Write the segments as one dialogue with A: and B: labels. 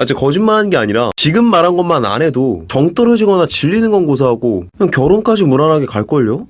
A: 아, 진짜 거짓말하는 게 아니라 지금 말한 것만 안 해도 정 떨어지거나 질리는 건 고사하고 그냥 결혼까지 무난하게 갈걸요?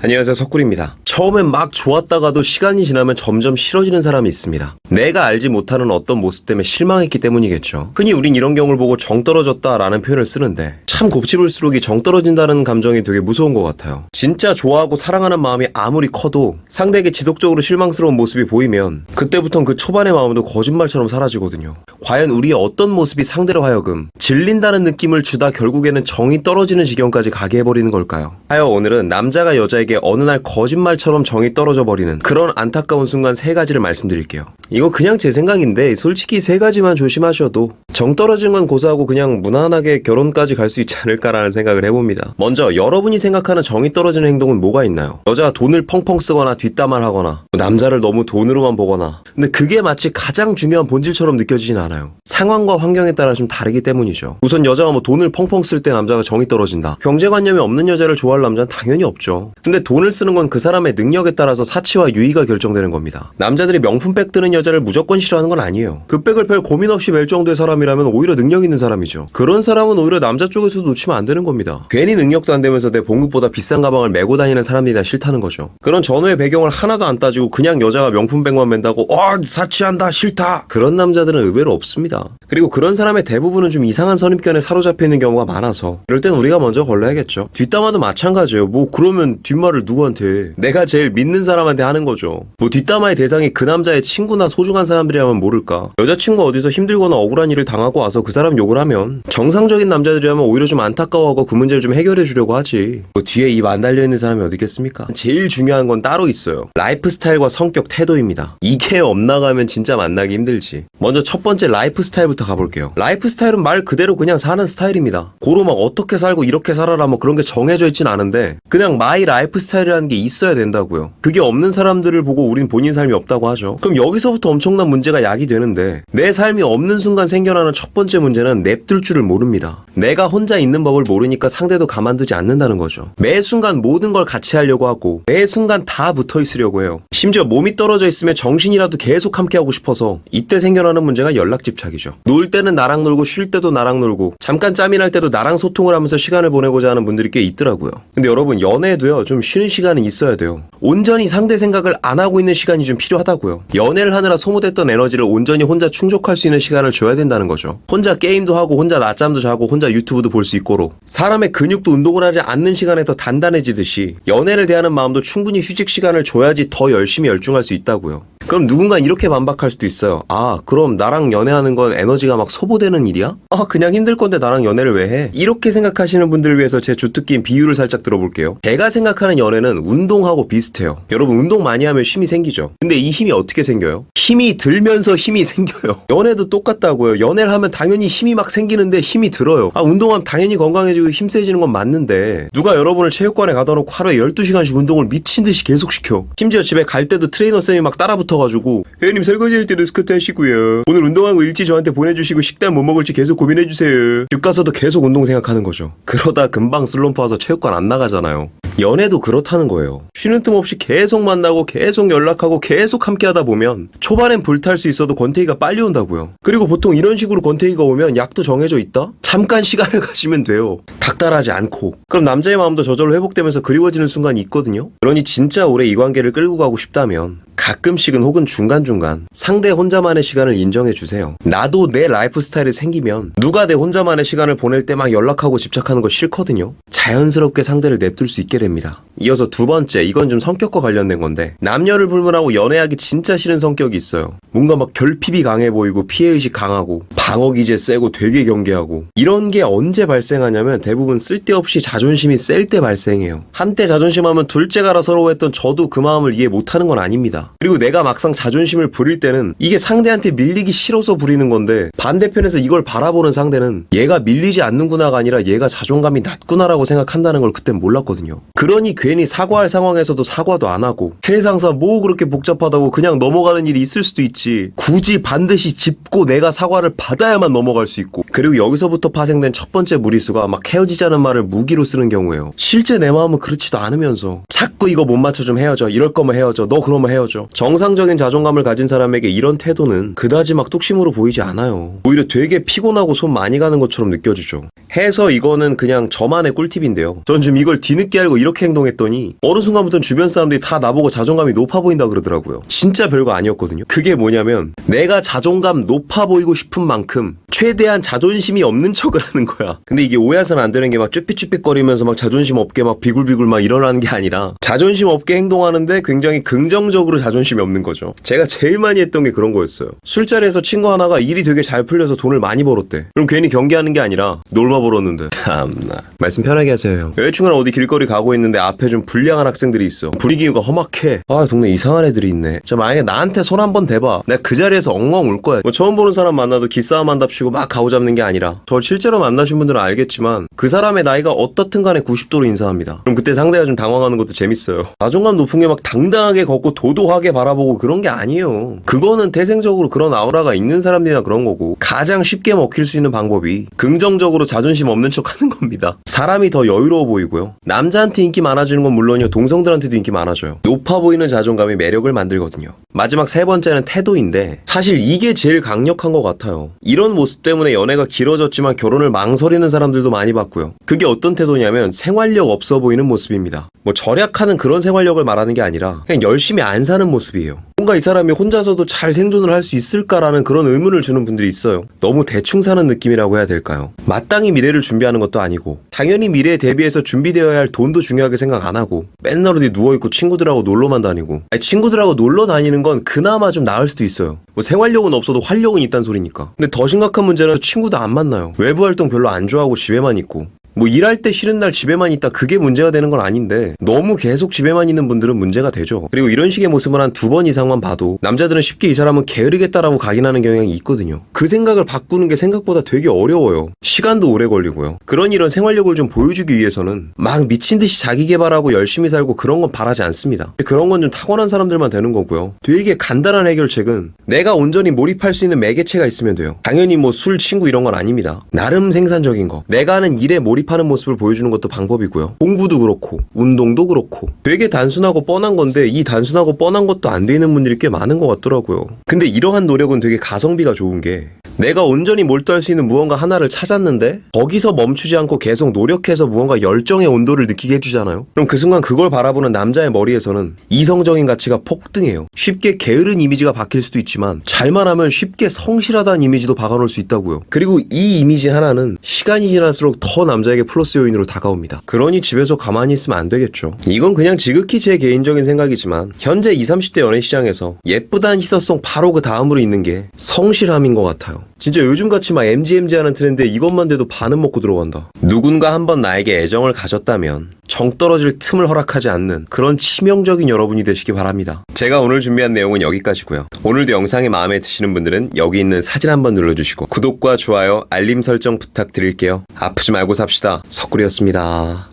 A: 안녕하세요 석굴입니다. 처음엔 막 좋았다가도 시간이 지나면 점점 싫어지는 사람이 있습니다. 내가 알지 못하는 어떤 모습 때문에 실망했기 때문이겠죠. 흔히 우린 이런 경우를 보고 정 떨어졌다라는 표현을 쓰는데 참 곱씹을수록 이 정 떨어진다는 감정이 되게 무서운 것 같아요. 진짜 좋아하고 사랑하는 마음이 아무리 커도 상대에게 지속적으로 실망스러운 모습이 보이면 그때부턴 그 초반의 마음도 거짓말처럼 사라지거든요. 과연 우리의 어떤 모습이 상대로 하여금 질린다는 느낌을 주다 결국에는 정이 떨어지는 지경까지 가게 해버리는 걸까요? 하여 오늘은 남자가 여자에게 어느 날 거짓말처럼 정이 떨어져 버리는 그런 안타까운 순간 세 가지를 말씀드릴게요. 이거 그냥 제 생각인데 솔직히 세 가지만 조심하셔도 정 떨어진 건 고사하고 그냥 무난하게 결혼까지 갈 수 있지 않을까라는 생각을 해봅니다. 먼저 여러분이 생각하는 정이 떨어지는 행동은 뭐가 있나요? 여자가 돈을 펑펑 쓰거나 뒷담화를 하거나 남자를 너무 돈으로만 보거나 근데 그게 마치 가장 중요한 본질처럼 느껴지진 않아요. 상황과 환경에 따라 좀 다르기 때문이죠. 우선 여자가 뭐 돈을 펑펑 쓸 때 남자가 정이 떨어진다. 경제관념이 없는 여자를 좋아할 남자는 당연히 없죠. 근데 돈을 쓰는 건 그 사람의 능력에 따라서 사치와 유의가 결정되는 겁니다. 남자들이 명품백 드는 여자를 무조건 싫어하는 건 아니에요. 그 백을 별 고민 없이 멜 정도의 사람이라면 오히려 능력 있는 사람이죠. 그런 사람은 오히려 남자 쪽에서 도 놓치면 안 되는 겁니다. 괜히 능력도 안 되면서 내 봉급보다 비싼 가방을 메고 다니는 사람들이 다 싫다는 거죠. 그런 전후의 배경을 하나도 안 따지고 그냥 여자가 명품백만 맨다고 어 사치한다 싫다 그런 남자들은 의외로 없습니다. 그리고 그런 사람의 대부분은 좀 이상한 선입견에 사로잡혀 있는 경우가 많아서 이럴 땐 우리가 먼저 걸러야겠죠. 뒷담화도 마찬가지예요. 뭐 그러면 뒷말을 누구한테 내가 제일 믿는 사람한테 하는 거죠. 뭐 뒷담화의 대상이 그 남자의 친구나 소중한 사람들이라면 모를까. 여자친구가 어디서 힘들거나 억울한 일을 당하고 와서 그 사람 욕을 하면 정상적인 남자들이라면 오히려 좀 안타까워하고 그 문제를 좀 해결해 주려고 하지. 뭐 뒤에 입 안 달려 있는 사람이 어디 있겠습니까? 제일 중요한 건 따로 있어요. 라이프 스타일과 성격 태도입니다. 이게 엇나가면 진짜 만나기 힘들지. 먼저 첫 번째 라이프 스타일부터 가볼게요. 라이프 스타일은 말 그대로 그냥 사는 스타일입니다. 고로 막 어떻게 살고 이렇게 살아라 뭐 그런 게 정해져 있진 않은데 그냥 마이 라이프 스타일이라는 게 있어야 된다고요. 그게 없는 사람들을 보고 우린 본인 삶이 없다고 하죠. 그럼 여기서부터 엄청난 문제가 야기 되는데 내 삶이 없는 순간 생겨나는 첫 번째 문제는 냅둘 줄을 모릅니다. 내가 혼자 있는 법을 모르니까 상대도 가만두지 않는다는 거죠. 매 순간 모든 걸 같이 하려고 하고 매 순간 다 붙어 있으려고 해요. 심지어 몸이 떨어져 있으면 정신이라도 계속 함께 하고 싶어서 이때 생겨나는 문제가 연락 집착이죠. 놀 때는 나랑 놀고 쉴 때도 나랑 놀고 잠깐 짬이 날 때도 나랑 소통을 하면서 시간을 보내고자 하는 분들이 꽤 있더라고요. 근데 여러분 연애도요 좀 쉬는 시간은 있어야 돼요. 온전히 상대 생각을 안 하고 있는 시간이 좀 필요하다고요. 연애를 하느라 소모됐던 에너지를 온전히 혼자 충족할 수 있는 시간을 줘야 된다는 거죠. 혼자 게임도 하고 혼자 낮잠도 자고 혼자 유튜브도 볼수 있고로 사람의 근육도 운동을 하지 않는 시간에 더 단단해지듯이 연애를 대하는 마음도 충분히 휴식 시간을 줘야지 더 열심히 열중할 수 있다고요. 그럼 누군가 이렇게 반박할 수도 있어요. 아, 그럼 나랑 연애하는 건 에너지가 막 소모되는 일이야? 아, 그냥 힘들 건데 나랑 연애를 왜 해? 이렇게 생각하시는 분들을 위해서 제 주특기인 비유를 살짝 들어볼게요. 제가 생각하는 연애는 운동하고 비슷해요. 여러분, 운동 많이 하면 힘이 생기죠. 근데 이 힘이 어떻게 생겨요? 힘이 들면서 힘이 생겨요. 연애도 똑같다고요. 연애를 하면 당연히 힘이 막 생기는데 힘이 들어요. 아, 운동하면 당연히 건강해지고 힘 세지는 건 맞는데 누가 여러분을 체육관에 가다 놓고 하루에 12시간씩 운동을 미친 듯이 계속 시켜. 심지어 집에 갈 때도 트레이너 쌤이 막 따라 붙어가지고 회원님 설거지 할 때도 스쿼트 하시고요. 오늘 운동하고 일지 저한테 보내주시고 식단 뭐 먹을지 계속 고민해주세요. 집 가서도 계속 운동 생각하는 거죠. 그러다 금방 슬럼프 와서 체육관 안 나가잖아요. 연애도 그렇다는 거예요. 쉬는 틈 없이 계속 만나고 계속 연락하고 계속 함께 하다 보면 초반엔 불탈 수 있어도 권태기가 빨리 온다고요. 그리고 보통 이런 식으로 권태기가 오면 약도 정해져 있다? 잠깐 시간을 가지면 돼요. 닥달하지 않고. 그럼 남자의 마음도 저절로 회복되면서 그리워지는 순간이 있거든요. 그러니 진짜 오래 이 관계를 끌고 가고 싶다면 가끔씩은 혹은 중간중간 상대 혼자만의 시간을 인정해 주세요. 나도 내 라이프 스타일이 생기면 누가 내 혼자만의 시간을 보낼 때 막 연락하고 집착하는 거 싫거든요. 자연스럽게 상대를 냅둘 수 있게 됩니다. 이어서 두 번째, 이건 좀 성격과 관련된 건데 남녀를 불문하고 연애하기 진짜 싫은 성격이 있어요. 뭔가 막 결핍이 강해 보이고 피해의식 강하고 방어 기제 세고 되게 경계하고 이런 게 언제 발생하냐면 대부분 쓸데없이 자존심이 셀 때 발생해요. 한때 자존심하면 둘째 가라 서러워했던 저도 그 마음을 이해 못하는 건 아닙니다. 그리고 내가 막상 자존심을 부릴 때는 이게 상대한테 밀리기 싫어서 부리는 건데 반대편에서 이걸 바라보는 상대는 얘가 밀리지 않는구나가 아니라 얘가 자존감이 낮구나라고 생각한다는 걸 그땐 몰랐거든요. 그러니 괜히 사과할 상황에서도 사과도 안 하고 세상사 뭐 그렇게 복잡하다고 그냥 넘어가는 일이 있을 수도 있지. 굳이 반드시 짚고 내가 사과를 받아야만 넘어갈 수 있고 그리고 여기서부터 파생된 첫 번째 무리수가 막 헤어지자는 말을 무기로 쓰는 경우예요. 실제 내 마음은 그렇지도 않으면서 자꾸 이거 못 맞춰 좀 헤어져. 이럴 거면 헤어져. 너 그러면 헤어져. 정상적인 자존감을 가진 사람에게 이런 태도는 그다지 막 뚝심으로 보이지 않아요. 오히려 되게 피곤하고 손 많이 가는 것처럼 느껴지죠. 해서 이거는 그냥 저만의 꿀팁인데요. 전 지금 이걸 뒤늦게 알고 이렇게 행동했더니 어느 순간부터 주변 사람들이 다 나보고 자존감이 높아 보인다 그러더라고요. 진짜 별거 아니었거든요. 그게 뭐냐면 내가 자존감 높아 보이고 싶은 만큼 최대한 자존심이 없는 척을 하는 거야. 근데 이게 오해해서는 안 되는 게 막 쭈삣쭈삣거리면서 막 자존심 없게 막 비굴비굴 막 일어나는 게 아니라 자존심 없게 행동하는데 굉장히 긍정적으로 자존심이 없는 거죠. 제가 제일 많이 했던 게 그런 거였어요. 술자리에서 친구 하나가 일이 되게 잘 풀려서 돈을 많이 벌었대. 그럼 괜히 경계하는 게 아니라 놀마 벌었는데. 참나. 말씀 편하게 하세요. 형. 여자친구랑 어디 길거리 가고 있는데 앞에 좀 불량한 학생들이 있어. 분위기가 험악해. 아 동네 이상한 애들이 있네. 자 만약에 나한테 손 한 번 대봐. 내가 그 자리에서 엉엉 울 거야. 뭐 처음 보는 사람 만나도 기싸움 한답시 고 막 가오 잡는 게 아니라 저 실제로 만나신 분들은 알겠지만 그 사람의 나이가 어떻든 간에 90도로 인사합니다. 그럼 그때 상대가 좀 당황하는 것도 재밌어요. 자존감 높은 게 막 당당하게 걷고 도도하게 바라보고 그런 게 아니에요. 그거는 태생적으로 그런 아우라가 있는 사람들이나 그런 거고 가장 쉽게 먹힐 수 있는 방법이 긍정적으로 자존심 없는 척 하는 겁니다. 사람이 더 여유로워 보이고요. 남자한테 인기 많아지는 건 물론이요. 동성들한테도 인기 많아져요. 높아 보이는 자존감이 매력을 만들거든요. 마지막 세 번째는 태도인데 사실 이게 제일 강력한 것 같아요. 이런 모습 때문에 연애가 길어졌지만 결혼을 망설이는 사람들도 많이 봤고요. 그게 어떤 태도냐면 생활력 없어 보이는 모습입니다. 뭐 절약하는 그런 생활력을 말하는 게 아니라 그냥 열심히 안 사는 모습이에요. 뭔가 이 사람이 혼자서도 잘 생존을 할 수 있을까라는 그런 의문을 주는 분들이 있어요. 너무 대충 사는 느낌이라고 해야 될까요? 마땅히 미래를 준비하는 것도 아니고 당연히 미래에 대비해서 준비되어야 할 돈도 중요하게 생각 안 하고 맨날 어디 누워있고 친구들하고 놀러만 다니고 아니, 친구들하고 놀러 다니는 건 그나마 좀 나을 수도 있어요. 뭐 생활력은 없어도 활력은 있단 소리니까. 근데 더 심각한 문제는 친구도 안 만나요. 외부 활동 별로 안 좋아하고 집에만 있고 뭐 일할 때 싫은 날 집에만 있다 그게 문제가 되는 건 아닌데 너무 계속 집에만 있는 분들은 문제가 되죠. 그리고 이런 식의 모습을 한 두 번 이상만 봐도 남자들은 쉽게 이 사람은 게으르겠다라고 각인하는 경향이 있거든요. 그 생각을 바꾸는 게 생각보다 되게 어려워요. 시간도 오래 걸리고요. 그런 이런 생활력을 좀 보여주기 위해서는 막 미친 듯이 자기 개발하고 열심히 살고 그런 건 바라지 않습니다. 그런 건 좀 타고난 사람들만 되는 거고요. 되게 간단한 해결책은 내가 온전히 몰입할 수 있는 매개체가 있으면 돼요. 당연히 뭐 술, 친구 이런 건 아닙니다. 나름 생산적인 거. 내가 하는 일에 몰입 하는 모습을 보여주는 것도 방법이고요. 공부도 그렇고, 운동도 그렇고. 되게 단순하고 뻔한 건데 이 단순하고 뻔한 것도 안 되는 분들이 꽤 많은 것 같더라고요. 근데 이러한 노력은 되게 가성비가 좋은 게 내가 온전히 몰두할 수 있는 무언가 하나를 찾았는데 거기서 멈추지 않고 계속 노력해서 무언가 열정의 온도를 느끼게 해주잖아요. 그럼 그 순간 그걸 바라보는 남자의 머리에서는 이성적인 가치가 폭등해요. 쉽게 게으른 이미지가 박힐 수도 있지만 잘만 하면 쉽게 성실하다는 이미지도 박아놓을 수 있다고요. 그리고 이 이미지 하나는 시간이 지날수록 더 남자에게 플러스 요인으로 다가옵니다. 그러니 집에서 가만히 있으면 안 되겠죠. 이건 그냥 지극히 제 개인적인 생각이지만 현재 20, 30대 연애 시장에서 예쁘다는 희소성 바로 그 다음으로 있는 게 성실함인 것 같아요. 진짜 요즘같이 막 MGMG 하는 트렌드에 이것만 돼도 반은 먹고 들어간다. 누군가 한번 나에게 애정을 가졌다면 정 떨어질 틈을 허락하지 않는 그런 치명적인 여러분이 되시기 바랍니다. 제가 오늘 준비한 내용은 여기까지고요. 오늘도 영상이 마음에 드시는 분들은 여기 있는 사진 한번 눌러주시고 구독과 좋아요, 알림 설정 부탁드릴게요. 아프지 말고 삽시다. 석구리였습니다.